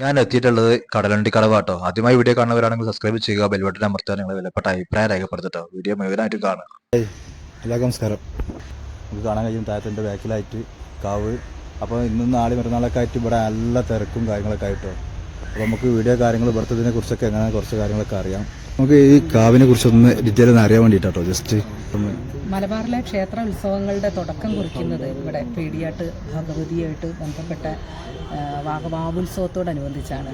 ഞാൻ എത്തിയിട്ടുള്ളത് കടലണ്ടി കടവാട്ടോ ആദ്യമായി വീഡിയോ കാണുന്നവരാണെങ്കിൽ സബ്സ്ക്രൈബ് ചെയ്യുക ബെൽബട്ടൺ അമർത്തുക നിങ്ങളെ വിലപ്പെട്ട അഭിപ്രായം രേഖപ്പെടുത്തട്ടോ. വീഡിയോ മുഴുവനായിട്ട് കാണുക. എല്ലാവർക്കും നമസ്കാരം. നമുക്ക് കാണാൻ കഴിയും. താഴത്തിന്റെ ബാക്കിലായിട്ട് കാവ്. അപ്പോൾ ഇന്നും നാളെ മറ്റന്നാളൊക്കെ ആയിട്ട് ഇവിടെ നല്ല തിരക്കും കാര്യങ്ങളൊക്കെ ആയിട്ടോ. അപ്പോൾ നമുക്ക് വീഡിയോ കാര്യങ്ങൾ ബർത്തതിനെ കുറിച്ചൊക്കെ എങ്ങനെ കുറച്ച് കാര്യങ്ങളൊക്കെ അറിയാം. നമുക്ക് ഈ കാവിനെ കുറിച്ചൊന്ന് ഡീറ്റെയിൽ ഒന്ന് അറിയാൻ വേണ്ടിയിട്ടോ ജസ്റ്റ് മലബാറിലെ ക്ഷേത്ര ഉത്സവങ്ങളുടെ തുടക്കം കുറിക്കുന്നത് ഇവിടെ പേടിയാട്ട് ഭഗവതിയായിട്ട് ബന്ധപ്പെട്ട വാഗവാവുത്സവത്തോടനുബന്ധിച്ചാണ്.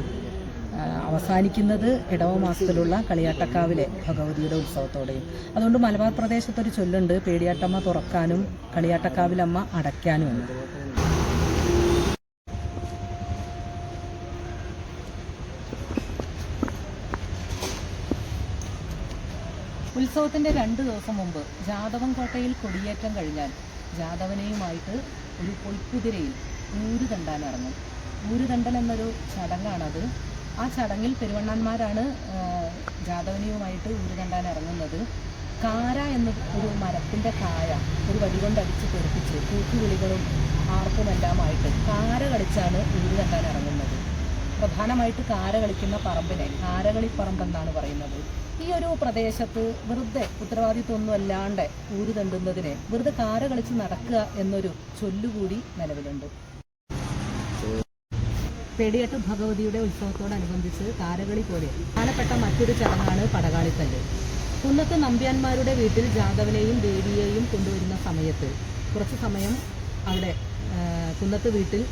അവസാനിക്കുന്നത് ഇടവ മാസത്തിലുള്ള കളിയാട്ടക്കാവിലെ ഭഗവതിയുടെ ഉത്സവത്തോടെയും. അതുകൊണ്ട് മലബാർ പ്രദേശത്തൊരു ചൊല്ലുണ്ട് പേടിയാട്ടമ്മ തുറക്കാനും കളിയാട്ടക്കാവിലമ്മ അടയ്ക്കാനും എന്ന് ഉത്സവത്തിന്റെ രണ്ട് ദിവസം മുമ്പ് ജാതവൻ കോട്ടയിൽ കൊടിയേറ്റം കഴിഞ്ഞാൽ ജാതവനെയുമായിട്ട് ഒരു പൊയ്ക്കുതിരയിൽ ഊര് തണ്ടാൻ ഇറങ്ങും ഊര് തണ്ടൽ എന്നൊരു ചടങ്ങാണത്. ആ ചടങ്ങിൽ പെരുവണ്ണന്മാരാണ് ജാതവനെയുമായിട്ട് ഊര് തണ്ടാൻ ഇറങ്ങുന്നത് കാര എന്ന ഒരു മരത്തിന്റെ കായ ഒരു വടി കൊണ്ട് അടിച്ച് തെറിപ്പിച്ച് കൂക്കുവിളികളും ആർപ്പുമെല്ലാമായിട്ട് കാര കളിച്ചാണ് ഊര് തണ്ടാൻ ഇറങ്ങുന്നത് പ്രധാനമായിട്ട് കാര കളിക്കുന്ന പറമ്പിനെ കാരകളിപ്പറമ്പെന്നാണ് പറയുന്നത്. ഈ ഒരു പ്രദേശത്ത് വെറുതെ ഉത്തരവാദിത്വമൊന്നും അല്ലാണ്ട് ഊര് തണ്ടുന്നതിനെ വെറുതെ കാര കളിച്ച് നടക്കുക എന്നൊരു ചൊല്ലുകൂടി നിലവിലുണ്ട്. പെടിയട്ട് ഭഗവതിയുടെ ഉത്സവത്തോടനുബന്ധിച്ച് കാരകളി പോലെ പ്രധാനപ്പെട്ട മറ്റൊരു ചടങ്ങാണ് പടകാളിത്തല്ല്. കുന്നത്ത് നമ്പ്യാന്മാരുടെ വീട്ടിൽ ജാതവനെയും ദേവിയെയും കൊണ്ടുവരുന്ന സമയത്ത് കുറച്ച് സമയം അവിടെ കുന്നത്ത് വീട്ടിൽ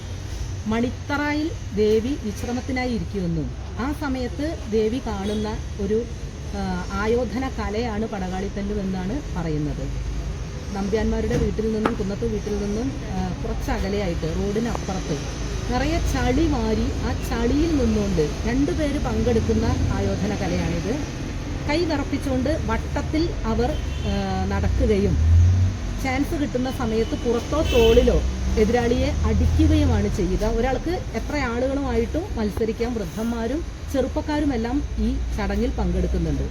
മണിത്തറായിൽ ദേവി വിശ്രമത്തിനായി ഇരിക്കുമെന്നും ആ സമയത്ത് ദേവി കാണുന്ന ഒരു ആയോധന കലയാണ് പടകാളിത്തല്ലു എന്നാണ് പറയുന്നത്. നമ്പ്യാന്മാരുടെ വീട്ടിൽ നിന്നും കുന്നത്ത് വീട്ടിൽ നിന്നും കുറച്ച് അകലെയായിട്ട് റോഡിനപ്പുറത്ത് നിറയെ ചളി മാറി ആ ചളിയിൽ നിന്നുകൊണ്ട് രണ്ടുപേര് പങ്കെടുക്കുന്ന ആയോധന കലയാണിത്. കൈ വിറപ്പിച്ചുകൊണ്ട് വട്ടത്തിൽ അവർ നടക്കുകയും ചാൻസ് കിട്ടുന്ന സമയത്ത് പുറത്തോ തോളിലോ എതിരാളിയെ അടിക്കുകയുമാണ് ചെയ്യുക. ഒരാൾക്ക് എത്ര ആളുകളുമായിട്ടും മത്സരിക്കാം വൃദ്ധന്മാരും ചെറുപ്പക്കാരുമെല്ലാം ഈ ചടങ്ങിൽ പങ്കെടുക്കുന്നുണ്ട്.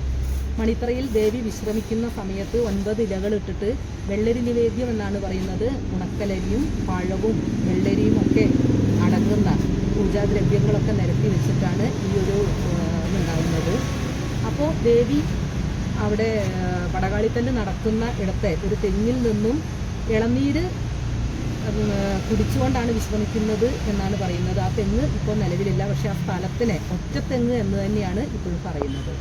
മണിത്തറയിൽ ദേവി വിശ്രമിക്കുന്ന സമയത്ത് ഒൻപത് ഇലകൾ ഇട്ടിട്ട് വെള്ളരി നിവേദ്യം എന്നാണ് പറയുന്നത്. ഉണക്കലരിയും പഴവും വെള്ളരിയും ഒക്കെ അടങ്ങുന്ന പൂജാദ്രവ്യങ്ങളൊക്കെ നിരത്തി വെച്ചിട്ടാണ് ഈ ഒരു ഉണ്ടാകുന്നത് അപ്പോൾ ദേവി അവിടെ ആ, തന്നെ നടക്കുന്ന ഇടത്തെ ഒരു തെങ്ങിൽ നിന്നും ഇളനീര് കുടിച്ചുകൊണ്ടാണ് വിശ്രമിക്കുന്നത് എന്നാണ് പറയുന്നത്. ആ തെങ്ങ് ഇപ്പോൾ നിലവിലില്ല. പക്ഷെ ആ സ്ഥലത്തിനെ ഒറ്റത്തെങ്ങ് എന്ന് തന്നെയാണ് ഇപ്പോഴും പറയുന്നത്.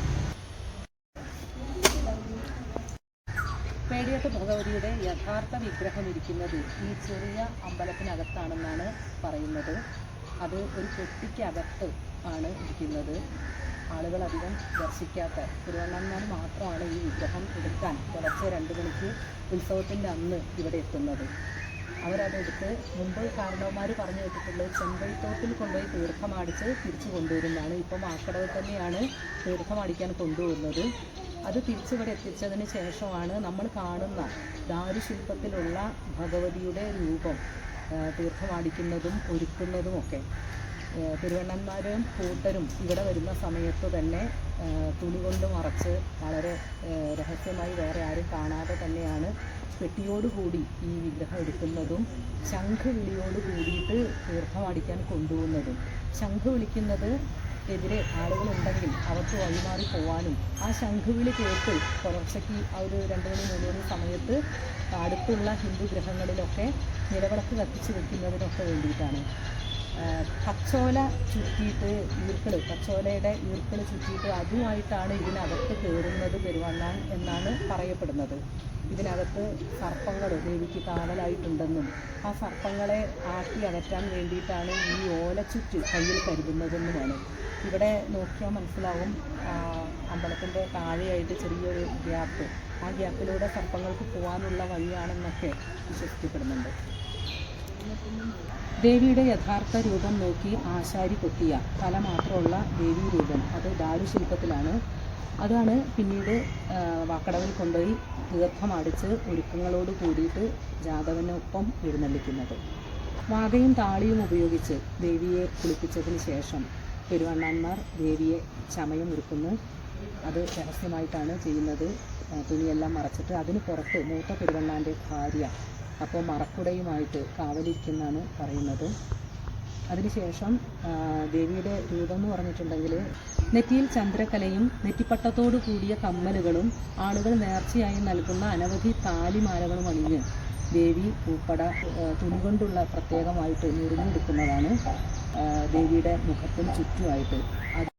പേടിയട്ട് ഭഗവതിയുടെ യഥാർത്ഥ വിഗ്രഹം ഇരിക്കുന്നത് ഈ ചെറിയ അമ്പലത്തിനകത്താണെന്നാണ് പറയുന്നത്. അത് ഒരു പെട്ടിക്കകത്ത് ആണ് ഇരിക്കുന്നത്. ആളുകൾ അധികം ദർശിക്കാത്ത തിരുവണ്ണന്മാർ മാത്രമാണ് ഈ വിഗ്രഹം എടുക്കാൻ പുലർച്ചെ രണ്ട് മണിക്ക് ഉത്സവത്തിന്റെ അന്ന് ഇവിടെ എത്തുന്നത്. അവരതെടുത്ത് മുമ്പ് കാരണവന്മാർ പറഞ്ഞു കേട്ടിട്ടുള്ളത് ചെമ്പൈത്തോട്ടിൽ കൊണ്ടുപോയി തീർത്ഥമടിച്ച് തിരിച്ചു കൊണ്ടുവരുന്നതാണ്. ഇപ്പം ആക്കടവിൽ തന്നെയാണ് തീർത്ഥമടിക്കാൻ കൊണ്ടുവരുന്നത്. അത് തിരിച്ചിവിടെ എത്തിച്ചതിന് ശേഷമാണ് നമ്മൾ കാണുന്ന ദാരുശില്പത്തിലുള്ള ഭഗവതിയുടെ രൂപം. തീർത്ഥമടിക്കുന്നതും ഒരുക്കുന്നതുമൊക്കെ തിരുവണ്ണന്മാരും കൂട്ടരും ഇവിടെ വരുന്ന സമയത്ത് തന്നെ തുണി കൊണ്ട് മറച്ച് വളരെ രഹസ്യമായി വേറെ ആരും കാണാതെ തന്നെയാണ് പെട്ടിയോടുകൂടി ഈ വിഗ്രഹം എടുക്കുന്നതും ശംഖ് വിളിയോട് കൂടിയിട്ട് തീർത്ഥമടിക്കാൻ കൊണ്ടുപോകുന്നതും. ശംഖ് വിളിക്കുന്നത് എതിരെ ആളുകളുണ്ടെങ്കിൽ അവർക്ക് വഴിമാറി പോവാനും ആ ശംഖുവിളി കേട്ട് പുലർച്ചയ്ക്ക് ആ ഒരു രണ്ട് മണി മൂന്ന് മണി സമയത്ത് അടുത്തുള്ള ഹിന്ദു ഗ്രഹങ്ങളിലൊക്കെ നിലവിളക്ക് കത്തിച്ച് വെക്കുന്നതിനൊക്കെ വേണ്ടിയിട്ടാണ്. പച്ചോല ചുറ്റിയിട്ട് ഈർക്കിൾ പച്ചോലയുടെ ഈർക്കിൾ ചുറ്റിയിട്ട് അതുമായിട്ടാണ് ഇതിനകത്ത് കയറുന്നത് പെരുവണ്ണാൻ എന്നാണ് പറയപ്പെടുന്നത്. ഇതിനകത്ത് സർപ്പങ്ങൾ ദേവിക്ക് കാവലായിട്ടുണ്ടെന്നും ആ സർപ്പങ്ങളെ ആട്ടി അകറ്റാൻ വേണ്ടിയിട്ടാണ് ഈ ഓലച്ചുറ്റ് കയ്യിൽ കരുതുന്നതെന്നുമാണ്. ഇവിടെ നോക്കിയാൽ മനസ്സിലാവും അമ്പലത്തിന്റെ താഴെയായിട്ട് ചെറിയൊരു ഗ്യാപ്പ്. ആ ഗ്യാപ്പിലൂടെ സർപ്പങ്ങൾക്ക് പോകാനുള്ള വഴിയാണെന്നൊക്കെ വിശ്വസിക്കപ്പെടുന്നുണ്ട്. ദേവിയുടെ യഥാർത്ഥ രൂപം നോക്കി ആശാരി കൊത്തിയ തല മാത്രമുള്ള ദേവി രൂപം. അത് ദാരുശില്പത്തിലാണ് അതാണ് പിന്നീട് വാക്കടവിൽ കൊണ്ടുപോയി തീർത്ഥമടിച്ച് ഒരുക്കങ്ങളോട് കൂടിയിട്ട് ജാതവനൊപ്പം എഴുന്നള്ളിക്കുന്നത്. വാകയും താളിയും ഉപയോഗിച്ച് ദേവിയെ കുളിപ്പിച്ചതിന് ശേഷം പെരുവണ്ണാന്മാർ ദേവിയെ ചമയം ഒരുക്കുന്നു. അത് രഹസ്യമായിട്ടാണ് ചെയ്യുന്നത്. തുണിയെല്ലാം മറച്ചിട്ട് അതിന് പുറത്ത് മൂത്ത പെരുവണ്ണാന്റെ ഭാര്യ അപ്പോൾ മറക്കുടയുമായിട്ട് കാവലിക്കുന്നാണ് പറയുന്നത്. അതിനുശേഷം ദേവിയുടെ രൂപം എന്ന് പറഞ്ഞിട്ടുണ്ടെങ്കിൽ നെറ്റിയിൽ ചന്ദ്രക്കലയും നെറ്റിപ്പട്ടത്തോടു കൂടിയ കമ്മലുകളും ആളുകൾ നേർച്ചയായി നൽകുന്ന അനവധി താലിമാലകളും അണിഞ്ഞ് ദേവി ആ, തുണി കൊണ്ടുള്ള പ്രത്യേകമായിട്ട് നുറുങ്ങിയെടുക്കുന്നതാണ് ദേവിയുടെ മുഖത്തിന് ചുറ്റുമായിട്ട്.